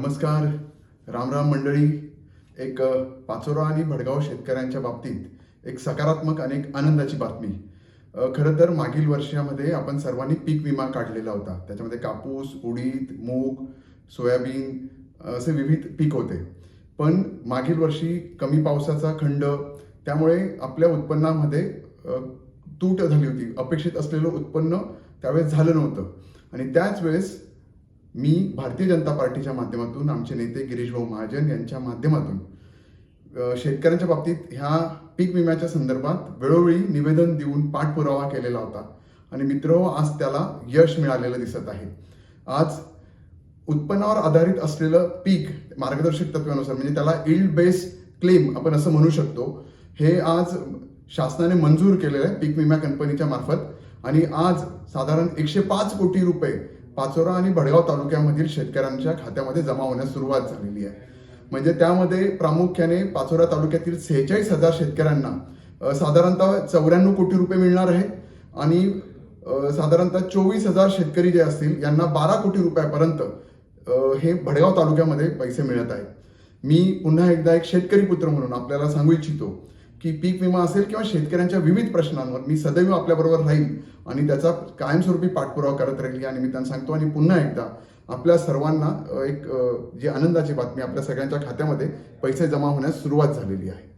नमस्कार. रामराम मंडळी. एक पाचोरा आणि भडगाव शेतकऱ्यांच्या बाबतीत एक सकारात्मक आणि एक आनंदाची बातमी. खरं तर मागील वर्षामध्ये आपण सर्वांनी पीक विमा काढलेला होता. त्याच्यामध्ये कापूस उडीद मूग सोयाबीन असे विविध पीक होते. पण मागील वर्षी कमी पावसाचा खंड त्यामुळे आपल्या उत्पन्नामध्ये तूट झाली होती. अपेक्षित असलेलं उत्पन्न त्यावेळेस झालं नव्हतं. आणि त्याच वेळेस मी भारतीय जनता पार्टीच्या माध्यमातून आमचे नेते गिरीश भाऊ महाजन यांच्या माध्यमातून शेतकऱ्यांच्या बाबतीत ह्या पीक विम्याच्या संदर्भात वेळोवेळी निवेदन देऊन पाठपुरावा केलेला होता. आणि मित्र आज त्याला यश मिळालेलं दिसत आहे. आज उत्पन्नावर आधारित असलेलं पीक मार्गदर्शक तत्वानुसार म्हणजे त्याला इल्ड बेस्ड क्लेम आपण असं म्हणू शकतो हे आज शासनाने मंजूर केलेलं आहे पीक विमा कंपनीच्या मार्फत. आणि आज साधारण एकशे पाच कोटी रुपये पाचोरा आणि भडगाव तालुक्यामधील शेतकऱ्यांच्या खात्यामध्ये जमा होण्यास सुरुवात झालेली आहे. म्हणजे त्यामध्ये प्रामुख्याने पाचोरा तालुक्यातील सेहेचाळीस हजार शेतकऱ्यांना साधारणतः चौऱ्याण्णव कोटी रुपये मिळणार आहे आणि साधारणतः चोवीस हजार शेतकरी जे असतील यांना बारा कोटी रुपयापर्यंत हे भडगाव तालुक्यामध्ये पैसे मिळत आहेत. मी पुन्हा एकदा एक शेतकरी पुत्र म्हणून आपल्याला सांगू इच्छितो. की पीक विमा असेल किंवा शेतकऱ्यांच्या विविध प्रश्नांवर. मी सदैव आपल्याबरोबर राहील आणि त्याचा कायमस्वरूपी पाठपुरावा करत राहील या निमित्तानं सांगतो. आणि पुन्हा एकदा आपल्या सर्वांना एक जी आनंदाची बातमी आपल्या सगळ्यांच्या खात्यामध्ये पैसे जमा होण्यास सुरुवात झालेली आहे.